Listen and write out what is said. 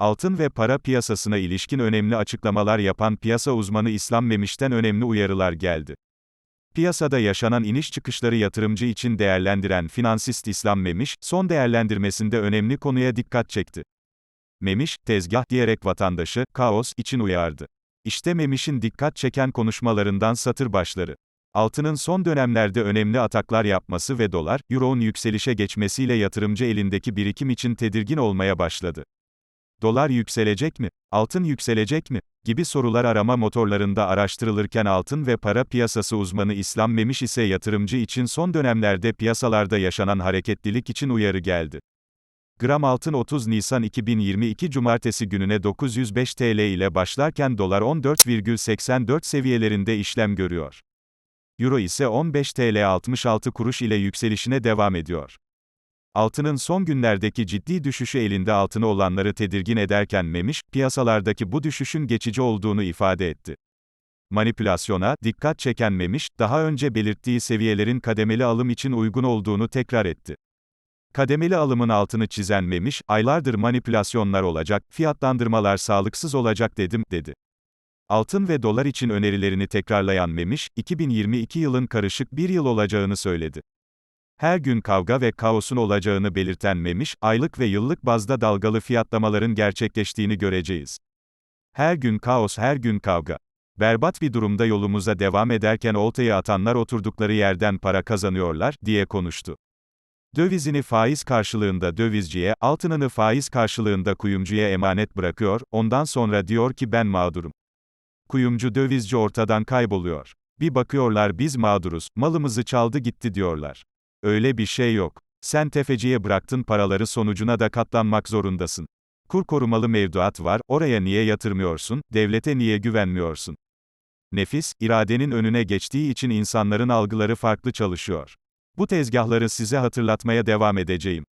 Altın ve para piyasasına ilişkin önemli açıklamalar yapan piyasa uzmanı İslam Memiş'ten önemli uyarılar geldi. Piyasada yaşanan iniş çıkışları yatırımcı için değerlendiren finansist İslam Memiş, son değerlendirmesinde önemli konuya dikkat çekti. Memiş, tezgah diyerek vatandaşı, kaos için uyardı. İşte Memiş'in dikkat çeken konuşmalarından satır başları. Altının son dönemlerde önemli ataklar yapması ve dolar, euro'nun yükselişe geçmesiyle yatırımcı elindeki birikim için tedirgin olmaya başladı. Dolar yükselecek mi? Altın yükselecek mi? gibi sorular arama motorlarında araştırılırken altın ve para piyasası uzmanı İslam Memiş ise yatırımcı için son dönemlerde piyasalarda yaşanan hareketlilik için uyarı geldi. Gram altın 30 Nisan 2022 Cumartesi gününe 905 TL ile başlarken dolar 14,84 seviyelerinde işlem görüyor. Euro ise 15 TL 66 kuruş ile yükselişine devam ediyor. Altının son günlerdeki ciddi düşüşü elinde altını olanları tedirgin ederken Memiş, piyasalardaki bu düşüşün geçici olduğunu ifade etti. Manipülasyona dikkat çeken Memiş, daha önce belirttiği seviyelerin kademeli alım için uygun olduğunu tekrar etti. Kademeli alımın altını çizen Memiş, aylardır manipülasyonlar olacak, fiyatlandırmalar sağlıksız olacak dedim, dedi. Altın ve dolar için önerilerini tekrarlayan Memiş, 2022 yılın karışık bir yıl olacağını söyledi. Her gün kavga ve kaosun olacağını belirten Memiş, aylık ve yıllık bazda dalgalı fiyatlamaların gerçekleştiğini göreceğiz. Her gün kaos, her gün kavga. Berbat bir durumda yolumuza devam ederken oltayı atanlar oturdukları yerden para kazanıyorlar, diye konuştu. Dövizini faiz karşılığında dövizciye, altınını faiz karşılığında kuyumcuya emanet bırakıyor, ondan sonra diyor ki ben mağdurum. Kuyumcu dövizci ortadan kayboluyor. Bir bakıyorlar biz mağduruz, malımızı çaldı gitti diyorlar. Öyle bir şey yok. Sen tefeciye bıraktın paraları sonucuna da katlanmak zorundasın. Kur korumalı mevduat var, oraya niye yatırmıyorsun, devlete niye güvenmiyorsun? Nefis, iradenin önüne geçtiği için insanların algıları farklı çalışıyor. Bu tezgahları size hatırlatmaya devam edeceğim.